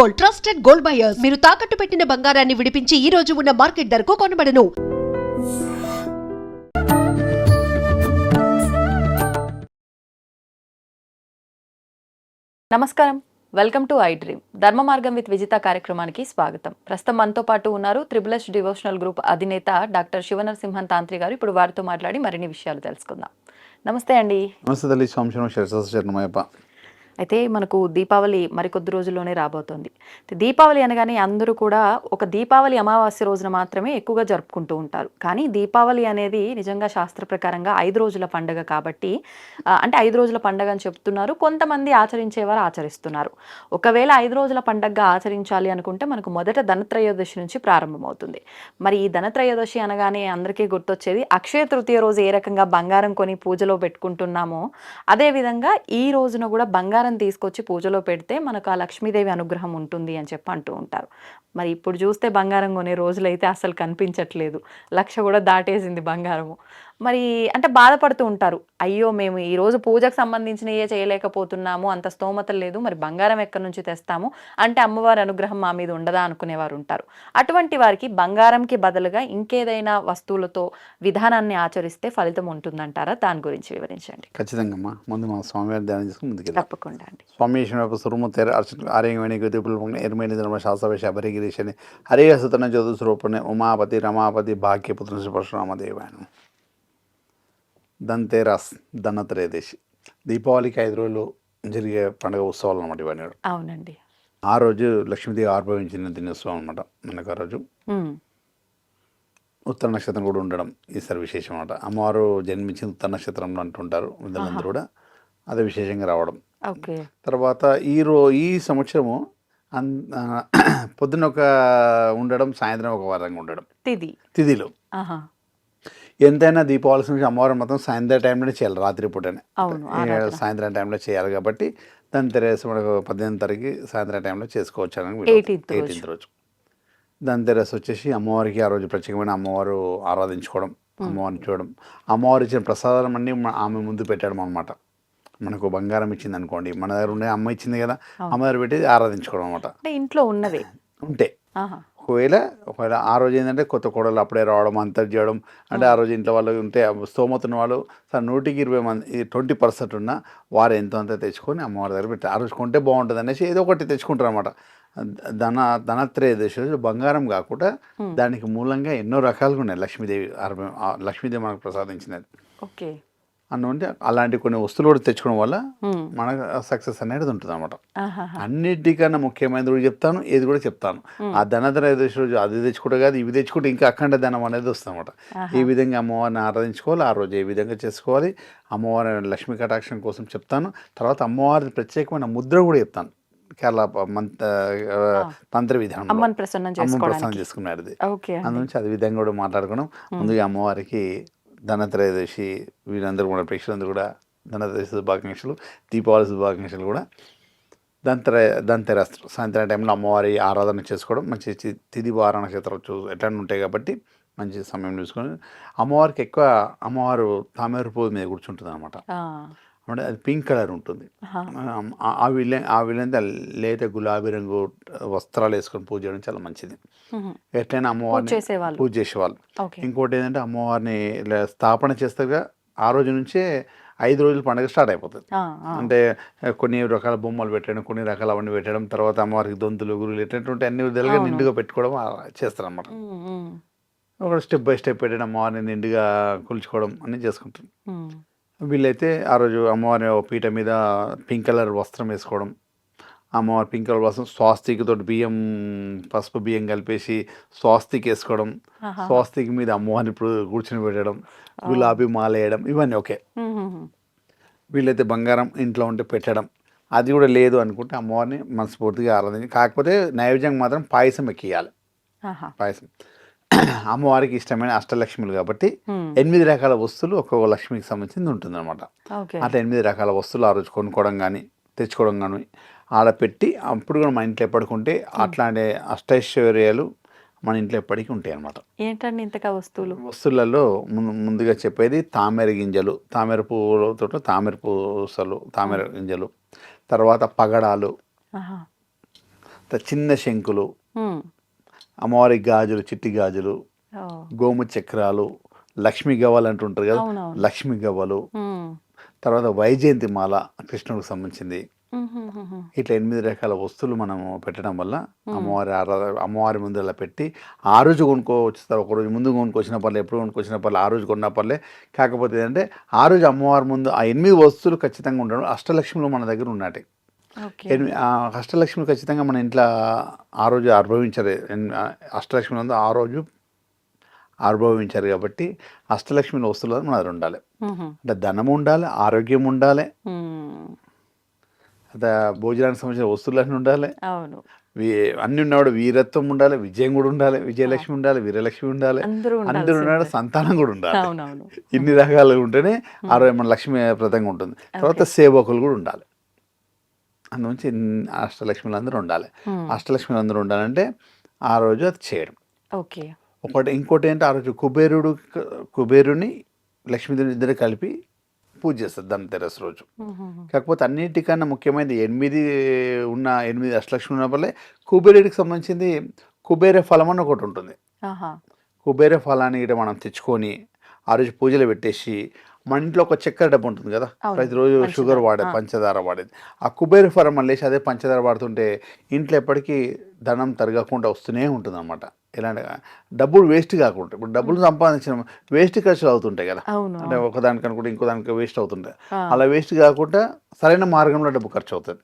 Gold trusted gold buyers మీరు తాకట్టు పెట్టిన బంగారాన్ని విడిపించి ఈ రోజు ఉన్న మార్కెట్ ధరకు కొనబడను నమస్కారం వెల్కమ్ టు ఐ డ్రీమ్ ధర్మ మార్గం విత్ విజిత కార్యక్రమానికి స్వాగతం ప్రస్తుతం మనతో పాటు ఉన్నారు త్రిబుల్ ఎస్ డివోషనల్ గ్రూప్ అధినేత డాక్టర్ శివనరసింహన్ తాంత్రి గారు ఇప్పుడు వారితో మాట్లాడి మరిన్ని విషయాలు తెలుసుకుందాం నమస్తే అండి నమస్తే తల్లి శరణమయ్యప్ప అయితే మనకు దీపావళి మరికొద్ది రోజుల్లోనే రాబోతోంది. దీపావళి అనగానే అందరూ కూడా ఒక దీపావళి అమావాస్య రోజున మాత్రమే ఎక్కువగా జరుపుకుంటూ ఉంటారు. కానీ దీపావళి అనేది నిజంగా శాస్త్ర ప్రకారంగా ఐదు రోజుల పండుగ కాబట్టి అంటే ఐదు రోజుల పండుగ అని చెప్తున్నారు. కొంతమంది ఆచరించేవారు ఆచరిస్తున్నారు. ఒకవేళ ఐదు రోజుల పండుగగా ఆచరించాలి అనుకుంటే మనకు మొదట ధనత్రయోదశి నుంచి ప్రారంభమవుతుంది. మరి ఈ ధనత్రయోదశి అనగానే అందరికీ గుర్తొచ్చేది అక్షయ తృతీయ రోజు ఏ రకంగా బంగారం కొని పూజలో పెట్టుకుంటున్నామో అదేవిధంగా ఈ రోజున కూడా బంగారం తీసుకొచ్చి పూజలో పెడితే మనకు ఆ లక్ష్మీదేవి అనుగ్రహం ఉంటుంది అని చెప్పి అంటూ ఉంటారు. మరి ఇప్పుడు చూస్తే బంగారం కొనే రోజులైతే అసలు కనిపించట్లేదు. లక్ష కూడా దాటేసింది బంగారము. మరి అంటే బాధపడుతూ ఉంటారు. అయ్యో మేము ఈ రోజు పూజకు సంబంధించినవే చేయలేకపోతున్నాము అంత స్తోమత లేదు మరి బంగారం ఎక్కడి నుంచి తెస్తాము అంటే అమ్మవారి అనుగ్రహం మా మీద ఉండదా అనుకునేవారు ఉంటారు. అటువంటి వారికి బంగారంకి బదులుగా ఇంకేదైనా వస్తువులతో విధానాన్ని ఆచరిస్తే ఫలితం ఉంటుందంటారా? దాని గురించి వివరించండి. ఖచ్చితంగా అమ్మా ముందు మా స్వామివారి ధ్యానం చేసుకుని ముందుకెళ్దాం. తప్పకుండా అండి. స్వామి ఈశ్వర సురుముత్తేర అర్చన ఎరుమేని ధర్మ శాస్త్రవేశ అపరిగిరీశని హరే సుతన జ్యోతి స్వరూపణి ఉమాపతి రమాపతి భాగ్యపుత్ర పరశురామదేవాయనం దంతేరాస్ ధనత్రయోదశి. దీపావళికి ఐదు రోజులు జరిగే పండుగ ఉత్సవాలు అనమాట ఇవన్నీ. అవునండి. ఆ రోజు లక్ష్మీదేవి ఆర్భవించిన దినోత్సవం అనమాట మనకు ఆ రోజు. ఉత్తర నక్షత్రం కూడా ఉండడం ఈసారి విశేషం అనమాట అమ్మవారు జన్మించిన ఉత్తర నక్షత్రంలో అంటుంటారు వీళ్ళందరూ కూడా. అదే విశేషంగా రావడం. తర్వాత ఈ రో ఈ సంవత్సరము పొద్దున ఒక ఉండడం సాయంత్రం ఒక వారంగా ఉండడం. తిది. ఆహా. ఎంతైనా దీపావళి సమయం అమ్మవారు మొత్తం సాయంత్రం టైంలోనే చేయాలి రాత్రి పూటనే. అవును, ఈ ఆరాధన. సాయంత్రం టైంలో చేయాలి కాబట్టి దాని తెరేసి మనకు పద్దెనిమిది తారీఖు సాయంత్రం టైంలో చేసుకోవచ్చు అని 18th రోజు. ఎయిటీన్త్ రోజు. దాని తెరేసి వచ్చేసి అమ్మవారికి ఆ రోజు ప్రత్యేకమైన అమ్మవారు ఆరాధించుకోవడం అమ్మవారిని చూడడం. అమ్మవారు ఇచ్చిన ప్రసాదాలు అన్నీ ఆమె ముందు పెట్టడం అనమాట మనకు బంగారం ఇచ్చింది అనుకోండి మన దగ్గర ఉండే అమ్మ ఇచ్చింది కదా అమ్మ దగ్గర పెట్టి ఆరాధించుకోవడం అనమాట ఇంట్లో ఉన్నవే. ఉంటే. ఒకవేళ ఒకవేళ ఆ రోజు ఏంటంటే కొత్త కోడలు అప్పుడే రావడం అంతా చేయడం అంటే ఆ రోజు ఇంట్లో వాళ్ళు ఉంటే స్తోమత ఉన్న వాళ్ళు సార్ నూటికి ఇరవై మంది ట్వంటీ పర్సెంట్ ఉన్న వారు ఎంతో అంత తెచ్చుకొని అమ్మవారి దగ్గర పెట్టి ఆ రోజు కొంటే బాగుంటుంది అనేసి ఏదో ఒకటి తెచ్చుకుంటారు అనమాట ధన ధనత్రయోదశి రోజు బంగారం కాకుండా దానికి మూలంగా ఎన్నో రకాలుగా ఉన్నాయి. లక్ష్మీదేవి లక్ష్మీదేవి మనకు ప్రసాదించినది. ఓకే. అన్నంటే అలాంటి కొన్ని వస్తువులు కూడా తెచ్చుకోవడం వల్ల మనకు సక్సెస్ అనేది ఉంటుంది అనమాట. అన్నిటికన్నా ముఖ్యమైనది కూడా చెప్తాను ఏది కూడా చెప్తాను. ఆ ధనత్రయోదశి రోజు అది తెచ్చుకుంటే కాదు ఇవి తెచ్చుకుంటే ఇంకా అఖండ ధనం అనేది వస్తుందన్నమాట. ఈ విధంగా అమ్మవారిని ఆరాధించుకోవాలి ఆ రోజు ఏ విధంగా చేసుకోవాలి అమ్మవారి లక్ష్మీ కటాక్షం కోసం చెప్తాను. తర్వాత అమ్మవారి ప్రత్యేకమైన ముద్ర కూడా చెప్తాను. కేరళ తంత్ర విధానం అమ్మని ప్రసన్నం చేసుకున్నారు ఇది ఓకే అందునుంచి అది విధంగా కూడా మాట్లాడుకున్నాం. ముందుగా అమ్మవారికి ధనత్రయోదశి వీరందరూ కూడా ప్రేక్షకులందరూ కూడా ధనత్రయోదశి శుభాకాంక్షలు దీపావళి శుభాకాంక్షలు కూడా దంతర దంతెరస్ సాయంత్రం టైంలో అమ్మవారి ఆరాధన చేసుకోవడం మంచి తిది వార నక్షత్రాలు చూ ఎట్లా ఉంటాయి కాబట్టి మంచి సమయం చూసుకొని అమ్మవారికి ఎక్కువ అమ్మవారు తామేరు పువ్వు మీద కూర్చుంటుంది అనమాట అంటే అది పింక్ కలర్ ఉంటుంది. ఆ- విలే ఆ విలేంత లేత గులాబీ రంగు వస్త్రాలు వేసుకొని పూజ చేయడం చాలా మంచిది. ఎట్లయినా అమ్మవారిని. పూజ చేసేవాళ్ళు ఇంకోటి ఏంటంటే అమ్మవారిని స్థాపన చేస్తారుగా ఆ రోజు నుంచే ఐదు రోజుల పండుగ స్టార్ట్ అయిపోతుంది. అంటే కొన్ని రకాల బొమ్మలు పెట్టడం కొన్ని రకాల అవన్నీ పెట్టడం తర్వాత అమ్మవారికి దొంతులు గురువులు ఎటువంటి అన్ని విధాలుగా. నిండుగా పెట్టుకోవడం ఉమ్, ఒక స్టెప్ బై స్టెప్ పెట్టడం అమ్మవారిని నిండుగా కొలుచుకోవడం అన్నీ చేసుకుంటారు ఉమ్. వీళ్ళైతే ఆ రోజు అమ్మవారి పీట మీద పింక్ కలర్ వస్త్రం వేసుకోవడం. అమ్మవారి పింక్ కలర్ వస్త్రం స్వాస్తిక్ తోటి బియ్యం పసుపు బియ్యం కలిపేసి స్వాస్తిక్ వేసుకోవడం. స్వాస్తిక్ మీద అమ్మవారిని ఇప్పుడు కూర్చుని పెట్టడం గులాబీ మాల వేయడం ఇవన్నీ ఓకే. వీళ్ళైతే బంగారం ఇంట్లో ఉంటే పెట్టడం. అది కూడా లేదు అనుకుంటే అమ్మవారిని మనస్ఫూర్తిగా ఆరాధించి కాకపోతే నైవేద్యం మాత్రం పాయసం ఎక్కియాలి. పాయసం. అమ్మవారికి ఇష్టమైన అష్టలక్ష్మిలు కాబట్టి ఎనిమిది రకాల వస్తువులు ఒక్కొక్క లక్ష్మికి సంబంధించింది ఉంటుందన్నమాట. ఓకే. అట్లా ఎనిమిది రకాల వస్తువులు ఆ రోజు కొనుక్కోవడం కానీ తెచ్చుకోవడం కానీ ఆడ పెట్టి అప్పుడు కూడా మన ఇంట్లో ఎప్పటికుంటే అట్లాంటి అష్టైశ్వర్యాలు మన ఇంట్లో ఎప్పటికీ ఉంటాయి అన్నమాట ఏంటండి ఇంతగా వస్తువులు? వస్తువులలో ముందు ముందుగా చెప్పేది తామర గింజలు తామర పువ్వులతో తామర పూసలు తామర గింజలు తర్వాత పగడాలు చిన్న శంకులు. అమ్మవారి గాజులు చిట్టి గాజులు. గోము చక్రాలు లక్ష్మీ గవ్వలు అంటుంటారు కదా. లక్ష్మీ గవ్వలు. తర్వాత వైజయంతి మాల కృష్ణుడికి సంబంధించింది. ఇట్లా ఎనిమిది రకాల వస్తువులు మనము పెట్టడం వల్ల అమ్మవారి అమ్మవారి ముందు అలా పెట్టి ఆ రోజు కొనుక్కోవచ్చుతారు ఒక రోజు ముందు కొనుక్కొచ్చిన పర్లే ఎప్పుడు కొనుక్కొచ్చిన పర్లే ఆ రోజు కొన్న పర్లే కాకపోతే ఏంటంటే ఆ రోజు అమ్మవారి ముందు ఆ ఎనిమిది వస్తువులు ఖచ్చితంగా ఉండడం అష్టలక్ష్ములు మన దగ్గర ఉన్నట్టు అష్టలక్ష్మి ఖచ్చితంగా మన ఇంట్లో ఆ రోజు అనుభవించారు ఎన్- ఆ అష్టలక్ష్మి ఉంది ఆ రోజు అనుభవించారు కాబట్టి అష్టలక్ష్మి వస్తువులు మన దగ్గర ఉండాలి. అంటే ధనం ఉండాలి ఆరోగ్యం ఉండాలి. అదే భోజనానికి సంబంధించిన వస్తువులన్నీ ఉండాలి. అవును. అన్ని ఉన్నవాడు వీరత్వం ఉండాలి విజయం కూడా ఉండాలి విజయలక్ష్మి ఉండాలి వీరలక్ష్మి ఉండాలి. అందరూ ఉన్నాడు. సంతానం కూడా ఉండాలి. ఇన్ని రకాలు ఉంటేనే ఆ రోజు మన లక్ష్మీప్రదంగా ఉంటుంది. తర్వాత సేవకులు కూడా ఉండాలి. ఇన్ని అష్టలక్ష్ములు అందరూ ఉండాలి. అష్టలక్ష్ములు అందరూ ఉండాలంటే ఆ రోజు అది చేయడం. ఓకే. ఒకటి ఇంకోటి ఏంటంటే ఆ రోజు కుబేరుడు కుబేరుని లక్ష్మీదేవి ఇద్దరు కలిపి పూజ చేస్తారు ధనతెరస్ రోజు. కాకపోతే అన్నిటికన్నా ముఖ్యమైనది ఎనిమిది ఉన్న ఎనిమిది అష్టలక్ష్మి ఉన్న వల్లే కుబేరుడికి సంబంధించింది కుబేర ఫలం అని ఒకటి ఉంటుంది. కుబేర ఫలాన్ని ఇట మనం తెచ్చుకొని ఆ రోజు పూజలు పెట్టేసి మన ఇంట్లో ఒక చక్కెర డబ్బు ఉంటుంది కదా. ప్రతిరోజు. షుగర్ వాడే. పంచదార వాడేది ఆ కుబేర ఫలం మళ్ళీ అదే పంచదార వాడుతుంటే ఇంట్లో ఎప్పటికీ ధనం తరగకుండా వస్తూనే ఉంటుంది అనమాట ఎలాంటి డబ్బులు వేస్ట్ కాకుండా ఇప్పుడు డబ్బులు సంపాదించిన వేస్ట్ ఖర్చులు అవుతుంటాయి కదా అంటే ఒకదానికి అనుకుంటే ఇంకో దానికి వేస్ట్ అవుతుంటాయి. అలా వేస్ట్ కాకుండా సరైన మార్గంలో డబ్బు ఖర్చు అవుతుంది.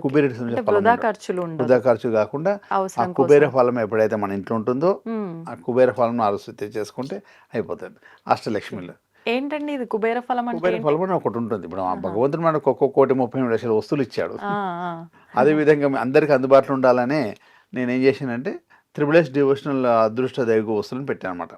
కుబేరుడి వృధా. ఖర్చులు ఖర్చు కాకుండా ఆ కుబేర. ఫలం ఎప్పుడైతే మన ఇంట్లో ఉంటుందో. ఆ కుబేర ఫలం ఆలోచిస్తే చేసుకుంటే అయిపోతుంది అష్టలక్ష్మిలో ఏంటండి ఇది? కుబేర ఫలం అంటే కుబేర? ఫలం అని ఒకటి ఉంటుంది. ఇప్పుడు భగవంతుడు మనకు ఒక్కొక్క కోటి ముప్పై మూడు లక్షల వస్తువులు ఇచ్చాడు. అదే విధంగా అందరికి అందుబాటులో ఉండాలనే నేను ఏం చేశానంటే త్రిబుల్ ఎస్ డివోషనల్ అదృష్ట దైవ వస్తువులను పెట్టాను అనమాట.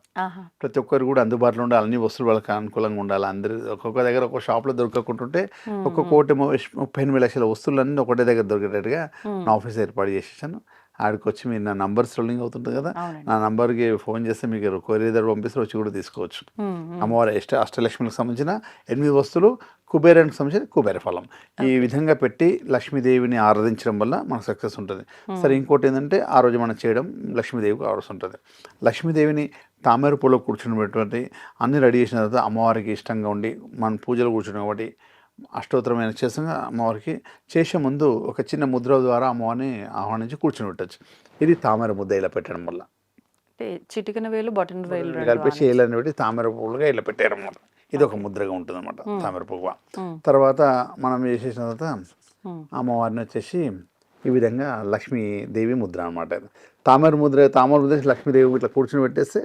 ప్రతి ఒక్కరు కూడా అందుబాటులో ఉండాలి. అన్ని వస్తువులు వాళ్ళకి అనుకూలంగా ఉండాలి. అందరి ఒక్కొక్క దగ్గర ఒక్కొక్క షాప్లో దొరకకుంటుంటే ఉమ్, ఒక్క కోటి ముప్పై ఎనిమిది లక్షల వస్తువులన్నీ ఒకటే దగ్గర దొరికేటట్టుగా. నా ఆఫీస్ ఏర్పాటు చేసేసాను. ఆడికి వచ్చి మీరు నా నంబర్ స్ట్రోలింగ్ అవుతుంటుంది కదా నా నంబర్కి ఫోన్ చేస్తే మీకు కొరియర్ పంపిస్తే వచ్చి కూడా తీసుకోవచ్చు. అమ్మవారి అష్ట అష్టలక్ష్మికి సంబంధించిన ఎనిమిది వస్తువులు కుబేరానికి సంబంధించిన కుబేర ఫలం. ఈ విధంగా పెట్టి లక్ష్మీదేవిని ఆరాధించడం వల్ల మనకు సక్సెస్ ఉంటుంది. సరే ఇంకోటి ఏంటంటే ఆ రోజు మనం చేయడం లక్ష్మీదేవికి కావాల్సి ఉంటుంది. లక్ష్మీదేవిని తామర పూలో కూర్చున్నటువంటి అన్ని రెడీ చేసిన తర్వాత అమ్మవారికి ఇష్టంగా ఉండి మన పూజలు కూర్చుని కాబట్టి అష్టోత్తరమైన చేసంగా అమ్మవారికి చేసే ముందు ఒక చిన్న ముద్ర ద్వారా అమ్మవారిని ఆహ్వానించి కూర్చుని పెట్టచ్చు ఇది తామర ముద్ద ఇలా పెట్టడం వల్ల. చిటికెన వేలు బటన్ వేలు కలిపేసి. ఏళ్ళని పెట్టి తామర పువ్వులుగా ఇలా పెట్టారన్నమాట ఇది ఒక ముద్రగా ఉంటుంది అనమాట తామర పువ్వు. తర్వాత మనం చేసేసిన తర్వాత. అమ్మవారిని వచ్చేసి ఈ విధంగా లక్ష్మీదేవి ముద్ర అనమాట తామర ముద్ర తామర ముద్ర లక్ష్మీదేవి ఇట్లా కూర్చుని పెట్టేస్తే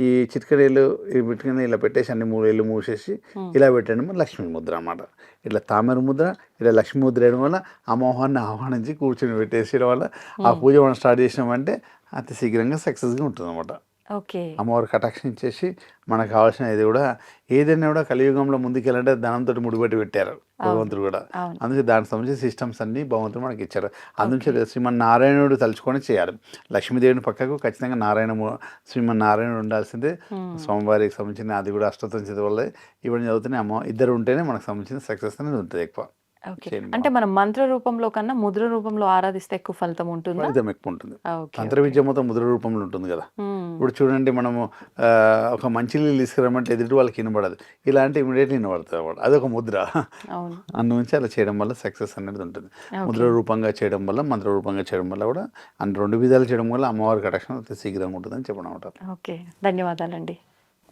ఈ చిటికడేలు ఈ బిట్టుకని ఇలా పెట్టేసి అన్ని మూడు ఏళ్ళు మూసేసి ఇలా పెట్టడం వల్ల లక్ష్మీ ముద్ర అనమాట ఇట్లా తామర ముద్ర ఇలా లక్ష్మీ ముద్ర వేయడం వల్ల అమ్మవారిని ఆహ్వానించి కూర్చుని పెట్టేసేయడం వల్ల ఆ పూజ మనం స్టార్ట్ చేసినామంటే అతి శీఘ్రంగా సక్సెస్గా ఉంటుంది అనమాట ఓకే. అమ్మవారు కటాక్షం ఇచ్చేసి మనకు కావాల్సిన ఇది కూడా ఏదైనా కూడా కలియుగంలో ముందుకెళ్ళంటే ధనంతో ముడిపెట్టి పెట్టారు భగవంతుడు కూడా. అందుకే దానికి సంబంధించిన సిస్టమ్స్ అన్ని భగవంతుడు మనకి ఇచ్చారు. అందుకే శ్రీమన్ నారాయణుడు తలుచుకొని చేయాలి. లక్ష్మీదేవిని పక్కకు ఖచ్చితంగా నారాయణ శ్రీమన్ నారాయణుడు ఉండాల్సిందే. స్వామివారికి సంబంధించిన అది కూడా అష్టోత్తరం చదివి వల్ల ఇవన్నీ చదువుతూనే అమ్మ ఇద్దరు ఉంటేనే మనకు సంబంధించిన సక్సెస్ అనేది ఉంటుంది ఎక్కువ. అంటే మనం మంత్ర రూపంలో కన్నా ముద్ర రూపంలో ఆరాధిస్తే ఎక్కువ ఫలితం ఉంటుందా? ఫలితం ఎక్కువ ఉంటుంది. తంత్ర విద్య మొత్తం ముద్ర రూపంలో ఉంటుంది కదా. ఇప్పుడు చూడండి మనము ఒక మంచి నీళ్ళు తీసుకురమ్మంటే ఎదుటి వాళ్ళకి వినబడదు. ఇలాంటి ఇమీడియట్లీ వినబడుతుంది అన్నమాట. అదొక ముద్ర. అందు నుంచి అలా చేయడం వల్ల సక్సెస్ అనేది ఉంటుంది. ముద్ర రూపంగా చేయడం వల్ల మంత్ర రూపంగా చేయడం వల్ల కూడా అన్ని రెండు విధాలు చేయడం వల్ల అమ్మవారి కటాక్షం శీఘ్రంగా ఉంటుందని చెప్పడం ఓకే. ధన్యవాదాలండి.